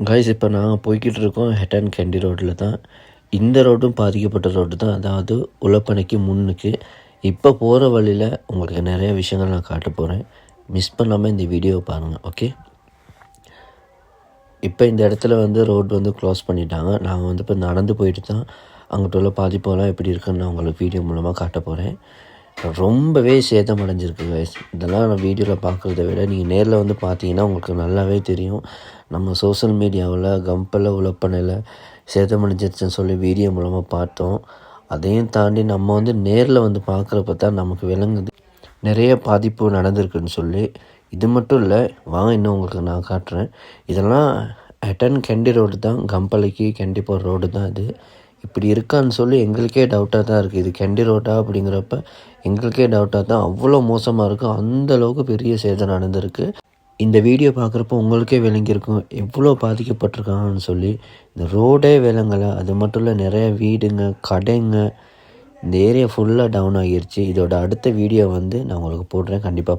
Guys இப்போ நாங்கள் போய்கிட்டு இருக்கோம் ஹெட் அண்ட் கேண்டி ரோட்டில் தான். இந்த ரோடும் பாதிக்கப்பட்ட ரோடு தான். அதாவது உழப்பனைக்கு முன்னுக்கு. இப்போ போகிற வழியில் உங்களுக்கு நிறைய விஷயங்கள் நான் காட்ட போகிறேன் மிஸ் பண்ணாமல் இந்த வீடியோவை பாருங்கள் ஓகே இப்போ இந்த இடத்துல வந்து ரோடு வந்து க்ளோஸ் பண்ணிட்டாங்க. நாங்கள் வந்து இப்போ நடந்து போயிட்டு தான் அங்கிட்ட உள்ள பாதிப்பெல்லாம் எப்படி இருக்குன்னு நான் உங்களுக்கு வீடியோ மூலமாக காட்ட போகிறேன் ரொம்பவே சேதம் அடைஞ்சிருக்கு கைஸ் இதெல்லாம் நான் வீடியோவில் பார்க்குறத விட நீங்கள் நேரில் வந்து பார்த்தீங்கன்னா உங்களுக்கு நல்லாவே தெரியும். நம்ம சோஷியல் மீடியாவில் கம்பல உழப்பனையில் சேதம் அடைஞ்சிருச்சுன்னு சொல்லி வீடியோ மூலமாக பார்த்தோம். அதையும் தாண்டி நம்ம வந்து நேரில் வந்து பார்க்குறப்ப தான் நமக்கு விளங்குது. நிறைய பாதிப்பு நடந்திருக்குன்னு சொல்லி. இது மட்டும் இல்லை வாங்க இன்னும் உங்களுக்கு நான் காட்டுறேன். இதெல்லாம் அட்டன் கெண்டி ரோடு தான். கம்பலைக்கு கெண்டிப்பூர் ரோடு தான் இது. இப்படி இருக்கான்னு சொல்லி எங்களுக்கே டவுட்டாக தான் இருக்குது இது கெண்டி ரோட்டா அப்படிங்கிறப்ப எங்களுக்கே டவுட்டாக தான் அவ்வளோ மோசமாக இருக்குது அந்தளவுக்கு பெரிய சேதம் நடந்திருக்கு. இந்த வீடியோ பார்க்குறப்போ உங்களுக்கே விளங்கியிருக்கும். எவ்வளோ பாதிக்கப்பட்டிருக்காங்கன்னு சொல்லி. இந்த ரோடே விளங்கலை அது மட்டும் இல்லை நிறைய வீடுங்க கடைங்க. இந்த ஏரியா ஃபுல்லாக டவுன் ஆகிருச்சு. இதோட அடுத்த வீடியோ வந்து நான் உங்களுக்கு போடுறேன். கண்டிப்பாக